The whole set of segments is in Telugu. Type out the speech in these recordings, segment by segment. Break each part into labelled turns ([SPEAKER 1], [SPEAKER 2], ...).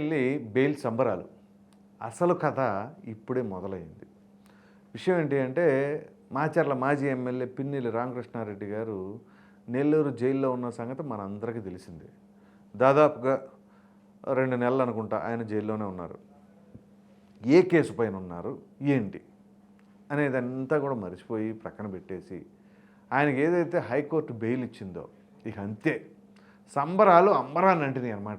[SPEAKER 1] వెళ్ళి బెయిల్ సంబరాలు. అసలు కథ ఇప్పుడే మొదలైంది. విషయం ఏంటి అంటే మాచర్ల మాజీ ఎమ్మెల్యే పిన్నెల్లి రామకృష్ణారెడ్డి గారు నెల్లూరు జైల్లో ఉన్న సంగతి మనందరికీ తెలిసిందే. దాదాపుగా రెండు నెలలు అనుకుంటా ఆయన జైల్లోనే ఉన్నారు. ఏ కేసు పైన ఉన్నారు? ఏంటి? అనేది అంతా కూడా మర్చిపోయి ప్రక్కన పెట్టేసి ఆయనకి ఏదైతే హైకోర్టు బెయిల్ ఇచ్చిందో ఇక అంతే. సంబరాలు అంబరాన్ని అంటినాయి అనమాట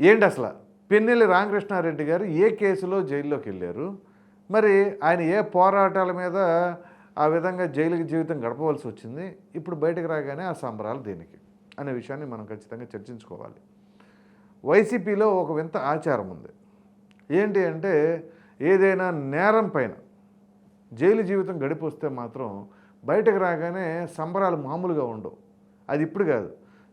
[SPEAKER 1] ఏంటి అసలు? పిన్నెల్లి రామకృష్ణారెడ్డి గారు ఏ కేసులో జైల్లోకి వెళ్ళారు? మరి ఆయన ఏ పోరాటాల మీద ఆ విధంగా జైలుకి జీవితం గడపవలసి వచ్చింది? ఇప్పుడు బయటకు రాగానే ఆ సంబరాలు దేనికి? అనే విషయాన్ని మనం ఖచ్చితంగా చర్చించుకోవాలి. వైసీపీలో ఒక వింత ఆచారం ఉంది. ఏంటి అంటే ఏదైనా నేరం పైన జైలు జీవితం గడిపొస్తే మాత్రం బయటకు రాగానే సంబరాలు మామూలుగా ఉండవు. అది ఇప్పుడు కాదు.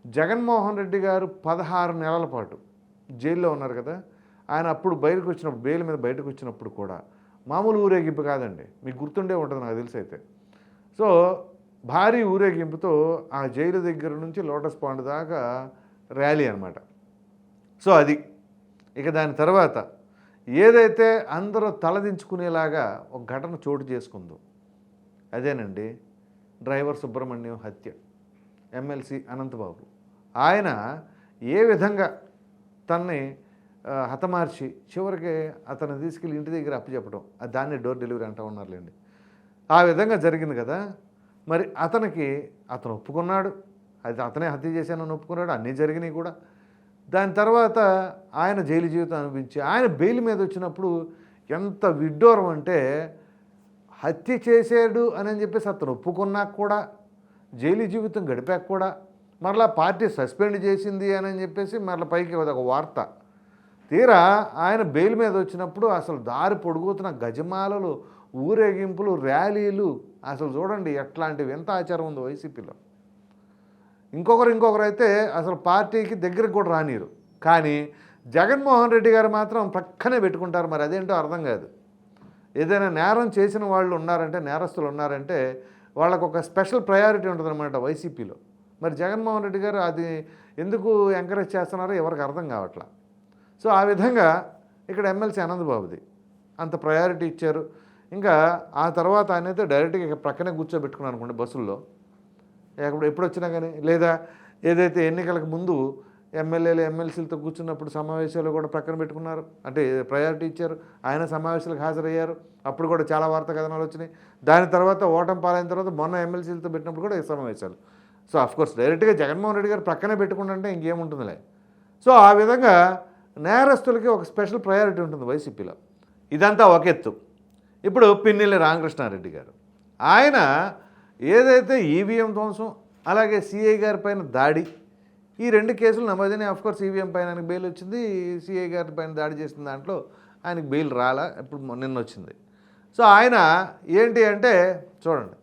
[SPEAKER 1] జగన్మోహన్ రెడ్డి గారు పదహారు నెలల పాటు జైల్లో ఉన్నారు కదా ఆయన అప్పుడు బయటకు వచ్చినప్పుడు బెయిల్ మీద బయటకు వచ్చినప్పుడు కూడా మామూలు ఊరేగింపు కాదండి. మీకు గుర్తుండే ఉంటుంది నాకు తెలిసి అయితే. సో భారీ ఊరేగింపుతో ఆ జైలు దగ్గర నుంచి లోటస్ పాండ్ దాకా ర్యాలీ అనమాట సో అది. ఇక దాని తర్వాత ఏదైతే అందరూ తలదించుకునేలాగా ఒక ఘటన చోటు చేసుకుందో అదేనండి డ్రైవర్ సుబ్రహ్మణ్యం హత్య ఎమ్మెల్సీ అనంతబాబు. ఆయన ఏ విధంగా తనని హతమార్చి చివరికి అతను తీసుకెళ్ళి ఇంటి దగ్గర అప్పచెప్పడం అది దాన్ని డోర్ డెలివరీ అంటూ ఉన్నారులేండి. ఆ విధంగా జరిగింది కదా మరి అతనికి అతను ఒప్పుకున్నాడు. అది అతనే హత్య చేశానని ఒప్పుకున్నాడు. అన్నీ జరిగినాయి కూడా. దాని తర్వాత ఆయన జైలు జీవితం అనిపించి ఆయన బెయిల్ మీద వచ్చినప్పుడు ఎంత విడ్డూరం అంటే హత్య చేశాడు అని చెప్పేసి అతను ఒప్పుకున్నాక కూడా జైలు జీవితం గడిపాక కూడా మరలా పార్టీ సస్పెండ్ చేసింది అని చెప్పేసి మరలా పైకి ఒక వార్త. తీరా ఆయన బెయిల్ మీద వచ్చినప్పుడు అసలు దారి పొడుగుతున్న గజమాలలు ఊరేగింపులు ర్యాలీలు అసలు చూడండి ఎట్లాంటివి ఎంత ఆచారం ఉంది వైసీపీలో. ఇంకొకరు ఇంకొకరు అయితే అసలు పార్టీకి దగ్గరికి కూడా రానిరు. కానీ జగన్మోహన్ రెడ్డి గారు మాత్రం ప్రక్కనే పెట్టుకుంటారు మరి అదేంటో అర్థం కాదు. ఏదైనా నేరం చేసిన వాళ్ళు ఉన్నారంటే నేరస్తులు ఉన్నారంటే వాళ్ళకు ఒక స్పెషల్ ప్రయారిటీ ఉంటుందన్నమాట వైసీపీలో. మరి జగన్మోహన్ రెడ్డి గారు అది ఎందుకు ఎంకరేజ్ చేస్తున్నారో ఎవరికి అర్థం కావట్లా. సో ఆ విధంగా ఇక్కడ ఎమ్మెల్సీ ఆనందబాబుది అంత ప్రయారిటీ ఇచ్చారు. ఇంకా ఆ తర్వాత ఆయన అయితే డైరెక్ట్గా ఇక ప్రక్కనే కూర్చోబెట్టుకున్నాను అనుకోండి బస్సుల్లో. ఎప్పుడు ఎప్పుడు వచ్చినా కానీ లేదా ఏదైతే ఎన్నికలకు ముందు ఎమ్మెల్యేలు ఎమ్మెల్సీలతో కూర్చున్నప్పుడు సమావేశాలు కూడా ప్రక్కన పెట్టుకున్నారు. అంటే ప్రయారిటీ ఇచ్చారు. ఆయన సమావేశాలకు హాజరయ్యారు. అప్పుడు కూడా చాలా వార్తా కథనాలు వచ్చినాయి. దాని తర్వాత ఓటం పాలైన తర్వాత మొన్న ఎమ్మెల్సీలతో పెట్టినప్పుడు కూడా ఈ సమావేశాలు. సో అఫ్కోర్స్ డైరెక్ట్గా జగన్మోహన్ రెడ్డి గారు ప్రక్కనే పెట్టుకుంటుంటే ఇంకేముంటుందిలే. సో ఆ విధంగా నేరస్తులకి ఒక స్పెషల్ ప్రయారిటీ ఉంటుంది వైసీపీలో. ఇదంతా ఒక ఎత్తు. ఇప్పుడు పిన్నెల్లి రామకృష్ణారెడ్డి గారు. ఆయన ఏదైతే ఈవీఎం ధ్వంసం అలాగే సిఐ గారి పైన దాడి ఈ రెండు కేసులు నమోదైన అఫ్కోర్స్ ఈవీఎం పైన ఆయనకు బెయిల్ వచ్చింది. సిఐ గారి పైన దాడి చేసిన దాంట్లో ఆయనకు బెయిల్ రాలా. ఇప్పుడు నిన్న వచ్చింది సో ఆయన ఏంటి అంటే చూడండి.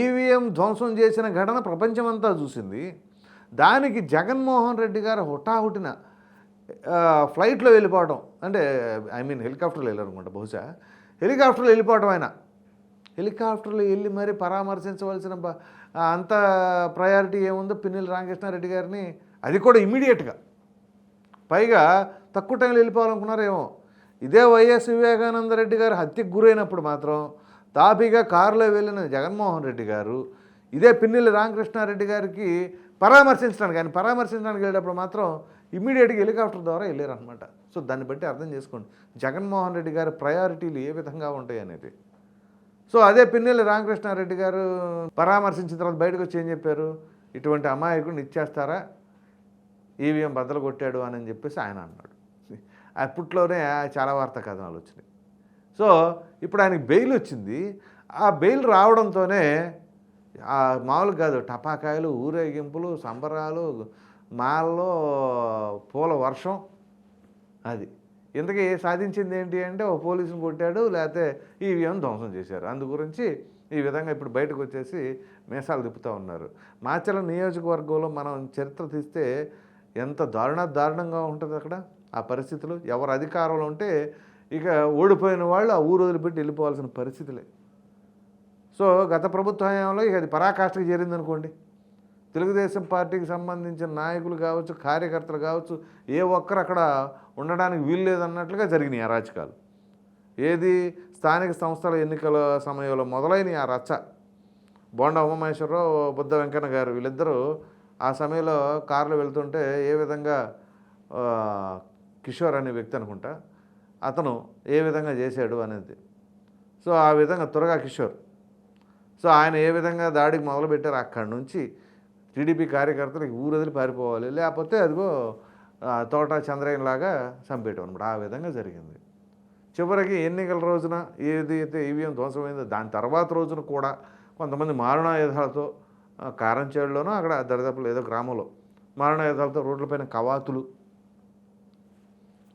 [SPEAKER 1] ఈవీఎం ధ్వంసం చేసిన ఘటన ప్రపంచమంతా చూసింది. దానికి జగన్మోహన్ రెడ్డి గారు హుటాహుటిన ఫ్లైట్లో వెళ్ళిపోవడం అంటే ఐ మీన్ హెలికాప్టర్లో వెళ్ళారనుకుంటా బహుశా. హెలికాప్టర్లో వెళ్ళిపోవడం ఆయన. హెలికాప్టర్లో వెళ్ళి మరి పరామర్శించవలసిన అంత ప్రయారిటీ ఏముందో పిన్నెల రామకృష్ణారెడ్డి గారిని అది కూడా ఇమీడియట్గా పైగా తక్కువ టైంలో వెళ్ళిపోవాలనుకున్నారేమో. ఇదే వైఎస్ వివేకానంద రెడ్డి గారు హత్యకు గురైనప్పుడు మాత్రం తాపీగా కారులో వెళ్ళిన జగన్మోహన్ రెడ్డి గారు ఇదే పిన్నెల్లి రామకృష్ణారెడ్డి గారికి పరామర్శించడానికి ఆయన పరామర్శించడానికి వెళ్ళేటప్పుడు మాత్రం ఇమ్మీడియట్గా హెలికాప్టర్ ద్వారా వెళ్ళారనమాట సో దాన్ని బట్టి అర్థం చేసుకోండి. జగన్మోహన్ రెడ్డి గారి ప్రయారిటీలు ఏ విధంగా ఉంటాయి అనేది. సో అదే పిన్నెల్లి రామకృష్ణారెడ్డి గారు పరామర్శించిన తర్వాత బయటకు వచ్చి ఏం చెప్పారు? ఇటువంటి అమాయకుడిని ఇచ్చేస్తారా? ఈవీఎం బద్దలు కొట్టాడు అని చెప్పేసి ఆయన అన్నాడు. అప్పట్లోనే చాలా వార్తా కథనాలు వచ్చినాయి. సో ఇప్పుడు ఆయనకి బెయిల్ వచ్చింది. ఆ బెయిల్ రావడంతోనే మామూలుగా మామూలు కాదు టపాకాయలు ఊరేగింపులు సంబరాలు మాల్లో పూల వర్షం అది. ఇంతకీ సాధించింది ఏంటి అంటే ఓ పోలీసుని కొట్టాడు లేకపోతే ఈవీఎం ధ్వంసం చేశారు. అందు గురించి ఈ విధంగా ఇప్పుడు బయటకు వచ్చేసి మీసాలు తిప్పుతూ ఉన్నారు. మాచల నియోజకవర్గంలో మనం చరిత్ర తీస్తే ఎంత దారుణ దారుణంగా ఉంటుంది అక్కడ? ఆ పరిస్థితులు? ఎవరు అధికారంలో ఉంటే ఇక ఓడిపోయిన వాళ్ళు ఆ ఊరు వదిలిపెట్టి వెళ్ళిపోవాల్సిన పరిస్థితులే. సో గత ప్రభుత్వ హయాంలో ఇక అది పరాకాష్ఠకి చేరింది అనుకోండి తెలుగుదేశం పార్టీకి సంబంధించిన నాయకులు కావచ్చు కార్యకర్తలు కావచ్చు ఏ ఒక్కరు అక్కడ ఉండడానికి వీలు లేదన్నట్లుగా జరిగినాయి అరాచకాలు ఏది స్థానిక సంస్థల ఎన్నికల సమయంలో మొదలైన ఆ రచ్చ. బోండా ఉమామహేశ్వరరావు బుద్ధ వెంకన్న గారు వీళ్ళిద్దరూ ఆ సమయంలో కారులో వెళ్తుంటే ఏ విధంగా కిషోర్ అనే వ్యక్తి అనుకుంటా అతను ఏ విధంగా చేశాడు అనేది. సో ఆ విధంగా త్వరగా కిషోర్. సో ఆయన ఏ విధంగా దాడికి మొదలుపెట్టారు అక్కడి నుంచి టీడీపీ కార్యకర్తలకు ఊరొదిలి పారిపోవాలి. లేకపోతే అదిగో తోట చంద్రయ్య లాగా చంపేయటం అనమాట ఆ విధంగా జరిగింది. చివరికి ఎన్నికల రోజున ఏది అయితే ఈవీఎం ధ్వంసమైందో దాని తర్వాత రోజున కూడా కొంతమంది మారణాయుధాలతో కారంచేడులోనూ అక్కడ దరిదాపులో ఏదో గ్రామంలో మారణాయుధాలతో రోడ్లపైన కవాతులు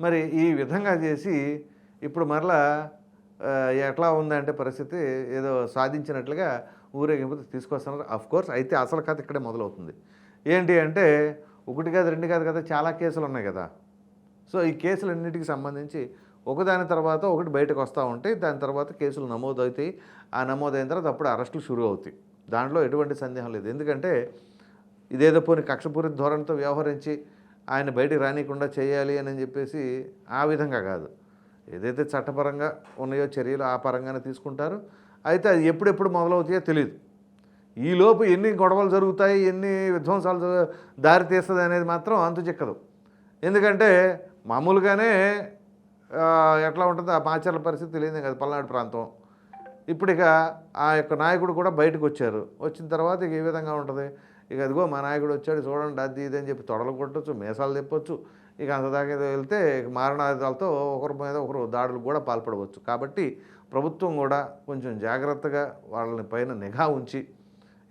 [SPEAKER 1] మరి ఈ విధంగా చేసి ఇప్పుడు మరలా ఎట్లా ఉందంటే పరిస్థితి ఏదో సాధించినట్లుగా ఊరేగింపు తీసుకొస్తున్నారు. అఫ్ కోర్స్ అయితే అసలు కథ ఇక్కడే మొదలవుతుంది. ఏంటి అంటే ఒకటి కాదు రెండు కాదు కదా చాలా కేసులు ఉన్నాయి కదా. సో ఈ కేసులన్నిటికి సంబంధించి ఒకదాని తర్వాత ఒకటి బయటకు వస్తూ ఉంటాయి దాని తర్వాత కేసులు నమోదవుతాయి. ఆ నమోదైన తర్వాత అప్పుడు అరెస్టులు షురూ అవుతాయి. దాంట్లో ఎటువంటి సందేహం లేదు. ఎందుకంటే ఇదేదో పోని కక్షపూరిత ధోరణితో వ్యవహరించి ఆయన బయటికి రానియకుండా చేయాలి అని చెప్పేసి ఆ విధంగా కాదు. ఏదైతే చట్టపరంగా ఉన్నాయో చర్యలు ఆ పరంగానే తీసుకుంటారు. అయితే అది ఎప్పుడెప్పుడు మొదలవుతాయో తెలియదు ఈలోపు ఎన్ని గొడవలు జరుగుతాయి ఎన్ని విధ్వంసాలు దారి తీస్తుంది అనేది మాత్రం అంతు చిక్కదు. ఎందుకంటే మామూలుగానే ఎట్లా ఉంటుందో ఆ మాచర్ల పరిస్థితి తెలియదు కదా పల్నాడు ప్రాంతం. ఇప్పుడు ఇక ఆ యొక్క నాయకుడు కూడా బయటకు వచ్చారు. వచ్చిన తర్వాత ఇక ఏ విధంగా ఉంటుంది? ఇక అదిగో మా నాయకుడు వచ్చాడు చూడండి అది ఇది అని చెప్పి తొడలు కొట్టచ్చు మీసాలు తెప్పచ్చు. ఇక అంత దాకా వెళ్తే ఇక మారణాయుధాలతో ఒకరి మీద ఒకరు దాడులు కూడా పాల్పడవచ్చు. కాబట్టి ప్రభుత్వం కూడా కొంచెం జాగ్రత్తగా వాళ్ళని పైన నిఘా ఉంచి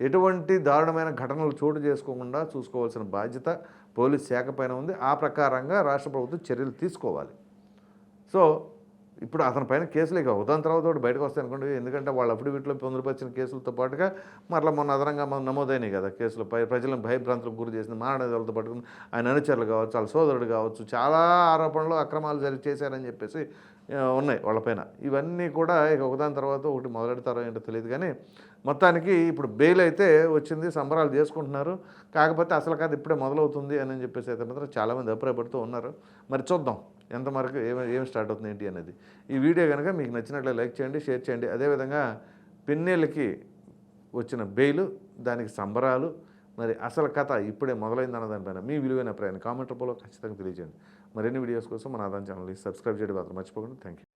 [SPEAKER 1] ఎటువంటి దారుణమైన ఘటనలు చోటు చేసుకోకుండా చూసుకోవాల్సిన బాధ్యత పోలీస్ శాఖ పైన ఉంది. ఆ ప్రకారంగా రాష్ట్ర ప్రభుత్వం చర్యలు తీసుకోవాలి. సో ఇప్పుడు అతని పైన కేసులు ఇక ఉదాహరణ తర్వాత ఒకటి బయటకు వస్తాయి అనుకోండి. ఎందుకంటే వాళ్ళు అప్పుడు వీటిలో పొందుపరిచిన కేసులతో పాటుగా మరలా మొన్న అదనంగా మన నమోదైనాయి కదా కేసులు. పై ప్రజలను భయభ్రాంతులకు గురి చేసిన మానవాళ్ళతో పట్టుకుని ఆయన అనుచరులు కావచ్చు వాళ్ళ సోదరుడు కావచ్చు చాలా ఆరోపణలు అక్రమాలు జరిగి చేశారని చెప్పేసి ఉన్నాయి వాళ్ళపైన ఇవన్నీ కూడా ఇక ఒకదాని తర్వాత ఒకటి మొదలెడతారో ఏంటో తెలియదు కానీ మొత్తానికి ఇప్పుడు బెయిల్ అయితే వచ్చింది సంబరాలు చేసుకుంటున్నారు. కాకపోతే అసలు కాదు ఇప్పుడే మొదలవుతుంది అని చెప్పేసి అయితే మాత్రం చాలామంది అభిప్రాయపడుతూ ఉన్నారు. మరి చూద్దాం. ఎంతవరకు ఏమి ఏమి స్టార్ట్ అవుతుంది ఏంటి అనేది. ఈ వీడియో కనుక మీకు నచ్చినట్లు లైక్ చేయండి షేర్ చేయండి. అదేవిధంగా పిన్నెలకి వచ్చిన బెయిలు దానికి సంబరాలు మరి అసలు కథ ఇప్పుడే మొదలైంది దానిపైన మీ విలువైన ప్రయాణం కామెంట్ రూపంలో ఖచ్చితంగా తెలియజేయండి. మరిన్ని వీడియోస్ కోసం మన ఆదాయం ఛానల్ని సబ్స్క్రైబ్ చేయడం మాత్రం మర్చిపోకండి. Thank you